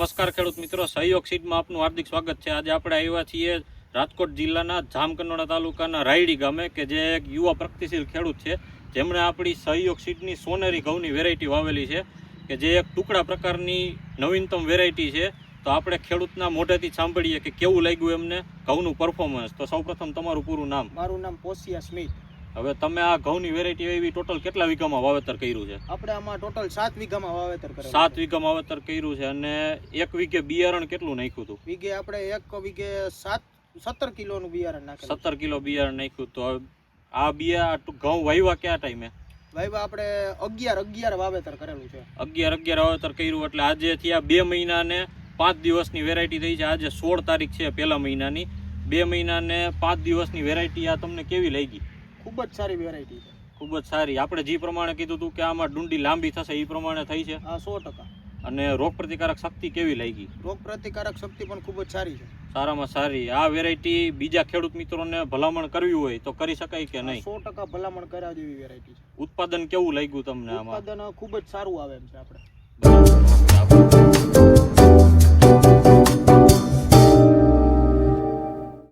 નમસ્કાર ખેડૂત મિત્રો, સહયોગ સીટમાં આપનું હાર્દિક સ્વાગત છે. આજે આપણે આવ્યા છીએ રાજકોટ જિલ્લાના જામકંડોળા તાલુકાના રાયડી ગામે, કે જે એક યુવા પ્રગતિશીલ ખેડૂત છે. જેમણે આપણી સહયોગ સીટની સોનેરી ઘઉંની વેરાયટી વાવેલી છે, કે જે એક ટુકડા પ્રકારની નવીનતમ વેરાયટી છે. તો આપણે ખેડૂતના મોઢેથી સાંભળીએ કે કેવું લાગ્યું એમને ઘઉંનું પરફોર્મન્સ તો સૌપ્રથમ તમારું પૂરું નામ. મારું નામ પોસિયા સ્મિથ હવે તમે આ ઘઉંની વેરાયટી એવી ટોટલ કેટલા વીઘામાં વાવેતર કર્યું છે? આપણે આમાં ટોટલ સાત વીઘામાં વાવેતર કર્યું સાત વીઘામાં વાવેતર કર્યું છે અને એક વીઘે બિયારણ કેટલું નાખ્યું હતું? વીઘે આપણે એક વીઘે સાત સત્તર કિલોનું બિયારણ નાખ્યું સત્તર કિલો બિયારણ નાખ્યું તો આ બિયા ઘઉં વાવ્યા કયા ટાઈમે? વાવ્યા આપણે અગિયાર અગિયાર વાવેતર કરેલું છે. અગિયાર અગિયાર વાવેતર કર્યું એટલે આજે થયા બે મહિના ને પાંચ દિવસની વેરાયટી થઈ છે. આજે સોળ તારીખ છે પહેલા મહિનાની. બે મહિના ને પાંચ દિવસની વેરાયટી આ તમને કેવી લાગી? ખૂબ જ સારી વેરાયટી છે. ખૂબ જ સારી. આપણે જે પ્રમાણે કીધું હતું કે આમાં ડુંડી લાંબી થશે એ પ્રમાણે થઈ છે? આ સો ટકા. અને રોગ પ્રતિકારક શક્તિ કેવી લાગી? રોગ પ્રતિકારક શક્તિ પણ ખૂબ જ સારી છે. સારામાં સારી. આ વેરાયટી બીજા ખેડૂત મિત્રોને ભલામણ કરવી હોય તો કરી શકાય કે નહીં? સો ટકા ભલામણ કરાવ જેવી વેરાયટી છે. ઉત્પાદન કેવું લાગ્યું તમને આમાં? ઉત્પાદન ખૂબ જ સારું આવે એમ છે આપણે.